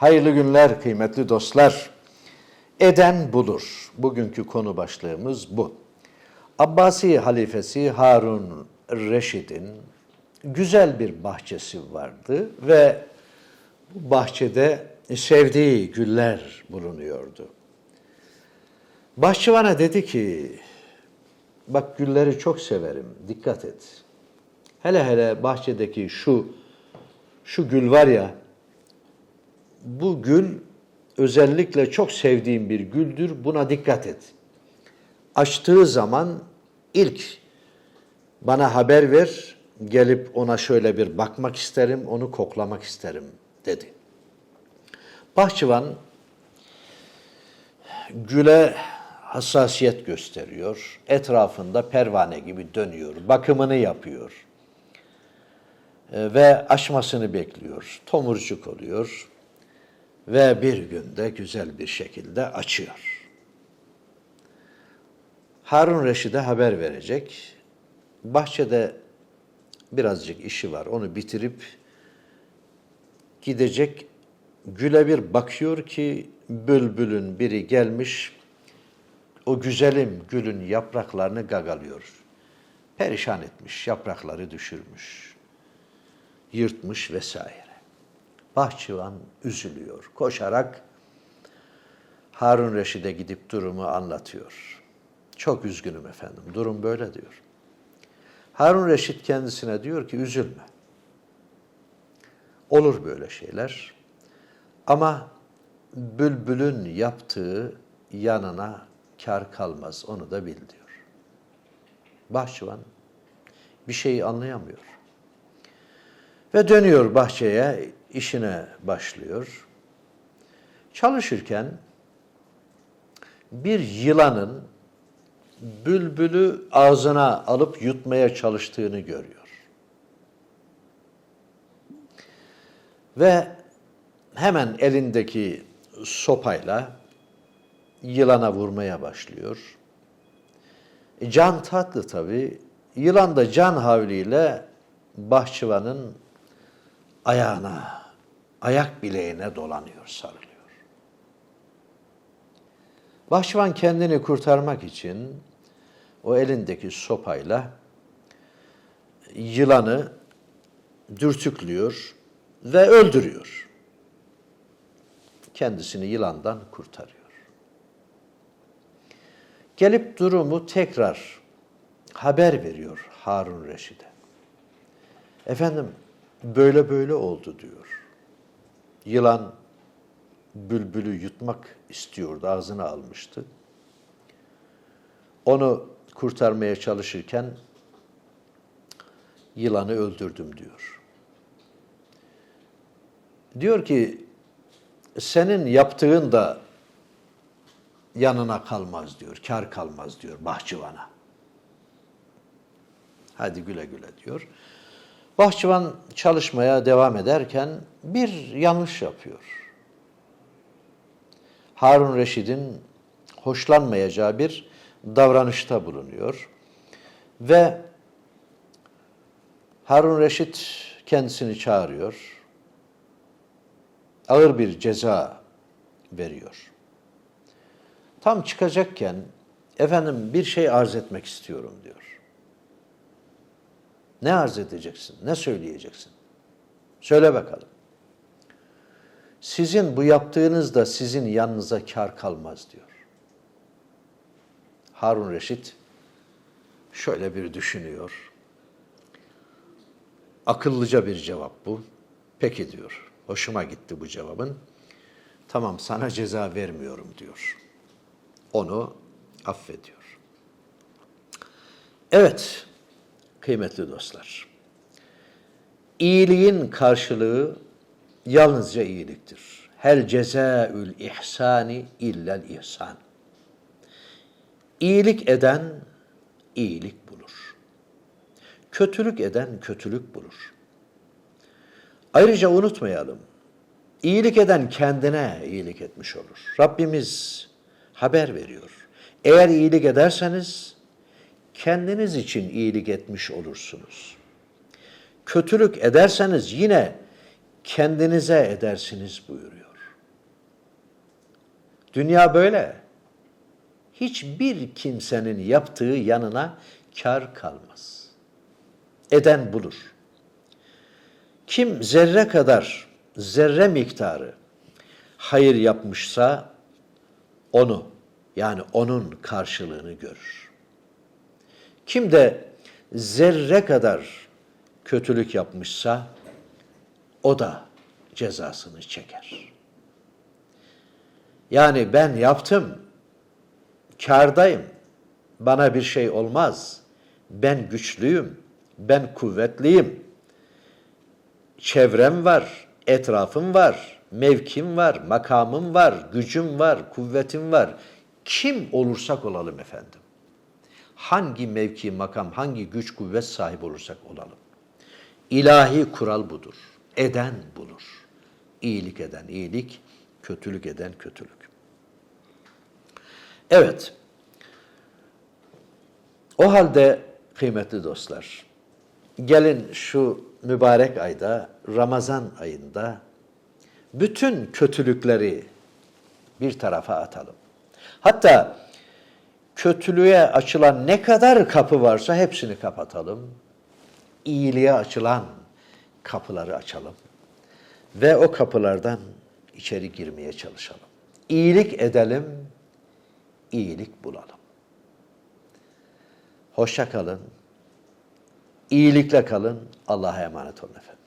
Hayırlı günler kıymetli dostlar. Eden bulur. Bugünkü konu başlığımız bu. Abbasi halifesi Harun Reşid'in güzel bir bahçesi vardı ve bu bahçede sevdiği güller bulunuyordu. Bahçıvana dedi ki, bak gülleri çok severim, dikkat et. Hele hele bahçedeki şu şu gül var ya, bu gül özellikle çok sevdiğim bir güldür. Buna dikkat et. Açtığı zaman ilk bana haber ver. Gelip ona şöyle bir bakmak isterim, onu koklamak isterim dedi. Bahçıvan güle hassasiyet gösteriyor. Etrafında pervane gibi dönüyor. Bakımını yapıyor. Ee, Ve açmasını bekliyor. Tomurcuk oluyor ve bir günde güzel bir şekilde açıyor. Harun Reşid'e haber verecek. Bahçede birazcık işi var. Onu bitirip gidecek. Güle bir bakıyor ki bülbülün biri gelmiş. O güzelim gülün yapraklarını gagalıyor. Perişan etmiş, yaprakları düşürmüş. Yırtmış vesaire. Bahçıvan üzülüyor. Koşarak Harun Reşid'e gidip durumu anlatıyor. Çok üzgünüm efendim, durum böyle diyor. Harun Reşit kendisine diyor ki üzülme. Olur böyle şeyler. Ama bülbülün yaptığı yanına kar kalmaz, onu da bil diyor. Bahçıvan bir şeyi anlayamıyor. Ve dönüyor bahçeye, işine başlıyor. Çalışırken bir yılanın bülbülü ağzına alıp yutmaya çalıştığını görüyor. Ve hemen elindeki sopayla yılana vurmaya başlıyor. E, Can tatlı tabii. Yılan da can havliyle bahçıvanın ayağına, ayak bileğine dolanıyor, sarılıyor. Bahçıvan kendini kurtarmak için o elindeki sopayla yılanı dürtüklüyor ve öldürüyor. Kendisini yılandan kurtarıyor. Gelip durumu tekrar haber veriyor Harun Reşid'e. Efendim böyle böyle oldu diyor. Yılan bülbülü yutmak istiyordu, ağzına almıştı. Onu kurtarmaya çalışırken yılanı öldürdüm diyor. Diyor ki senin yaptığın da yanına kalmaz diyor, kar kalmaz diyor bahçıvana. Hadi güle güle diyor. Bahçıvan çalışmaya devam ederken bir yanlış yapıyor. Harun Reşid'in hoşlanmayacağı bir davranışta bulunuyor. Ve Harun Reşit kendisini çağırıyor. Ağır bir ceza veriyor. Tam çıkacakken efendim bir şey arz etmek istiyorum diyor. Ne arz edeceksin? Ne söyleyeceksin? Söyle bakalım. Sizin bu yaptığınız da sizin yanınıza kar kalmaz diyor. Harun Reşit şöyle bir düşünüyor. Akıllıca bir cevap bu. Peki diyor. Hoşuma gitti bu cevabın. Tamam sana ceza vermiyorum diyor. Onu affediyor. Evet, kıymetli dostlar. İyiliğin karşılığı yalnızca iyiliktir. Hel cezaül ihsani illel ihsan. İyilik eden iyilik bulur. Kötülük eden kötülük bulur. Ayrıca unutmayalım. İyilik eden kendine iyilik etmiş olur. Rabbimiz haber veriyor. Eğer iyilik ederseniz kendiniz için iyilik etmiş olursunuz. Kötülük ederseniz yine kendinize edersiniz buyuruyor. Dünya böyle. Hiçbir kimsenin yaptığı yanına kar kalmaz. Eden bulur. Kim zerre kadar, zerre miktarı hayır yapmışsa onu yani onun karşılığını görür. Kim de zerre kadar kötülük yapmışsa o da cezasını çeker. Yani ben yaptım, kârdayım, bana bir şey olmaz, ben güçlüyüm, ben kuvvetliyim, çevrem var, etrafım var, mevkim var, makamım var, gücüm var, kuvvetim var. Kim olursak olalım efendim. Hangi mevki, makam, hangi güç, kuvvet sahibi olursak olalım. İlahi kural budur. Eden bulur. İyilik eden iyilik, kötülük eden kötülük. Evet. O halde kıymetli dostlar, gelin şu mübarek ayda, Ramazan ayında bütün kötülükleri bir tarafa atalım. Hatta kötülüğe açılan ne kadar kapı varsa hepsini kapatalım. İyiliğe açılan kapıları açalım. Ve o kapılardan içeri girmeye çalışalım. İyilik edelim, iyilik bulalım. Hoşça kalın, iyilikle kalın, Allah'a emanet olun efendim.